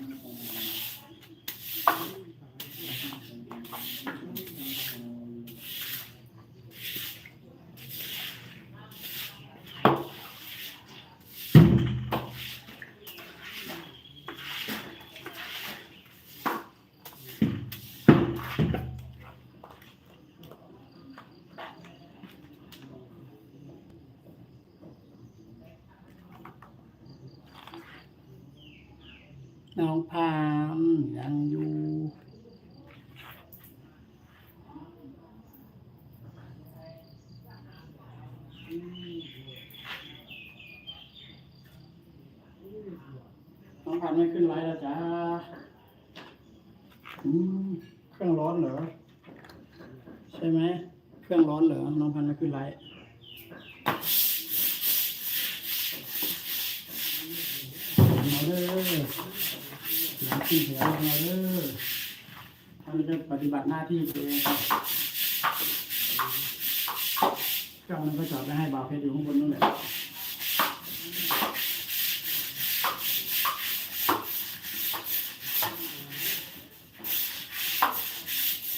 ainda com น้องพามยังอยู่ น้องพามไม่ขึ้นไลน์แล้วจ้าอืมเครื่องร้อนเหรอ ใช่ไหม เครื่องร้อนเหรอ น้องพันไม่ขึ้นไลน์มาเด้อ หลังที่แถวมาเด้อท่านจะปฏิบัติหน้าที่ตัวเองครับเครื่องมันก็จอดไว้ให้บ่าวเพชรอยู่ข้างบนนู่นแหละ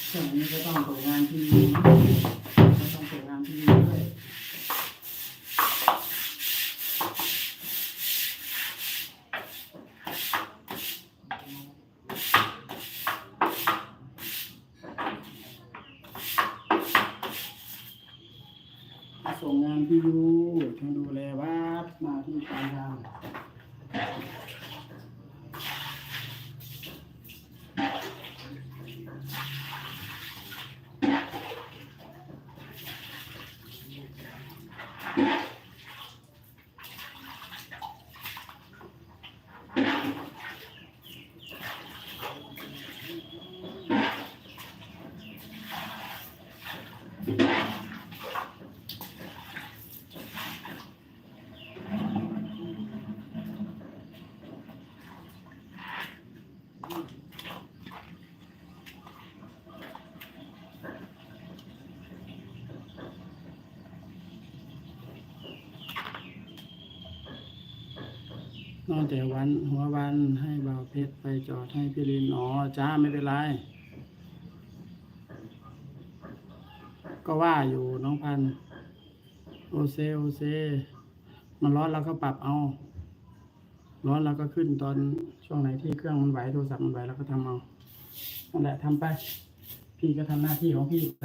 เครื่องนี้ก็ต้องตรวจงานที่ดีนะก็ต้องตรวจงานที่ดีด้วย ส่งงานที่ดูทั้งดูแลวัดมาที่การทาง นอนแต่วันหัววันให้บ่าวเพชรไปจอดให้พี่ลินอ๋อจ้าไม่เป็นไร ก็ว่าอยู่น้องพัน โอเซโอเซ มันร้อนเราก็ปรับเอา ร้อนเราก็ขึ้นตอนช่วงไหนที่เครื่องมันไหวโทรศัพท์มันไหวเราก็ทำเอานั่นแหละทำไป พี่ก็ทำหน้าที่ของพี่ไป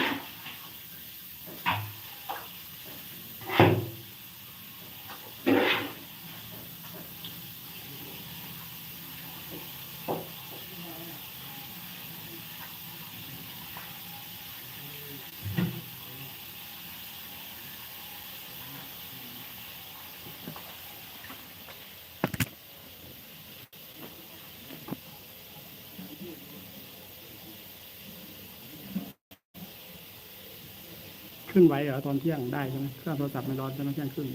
ขึ้นไหวเหรอตอนเที่ยงได้ใช่ไหมเครื่องโทรศัพท์ไม่ร้อนใช่ไหมเที่ยงขึ้น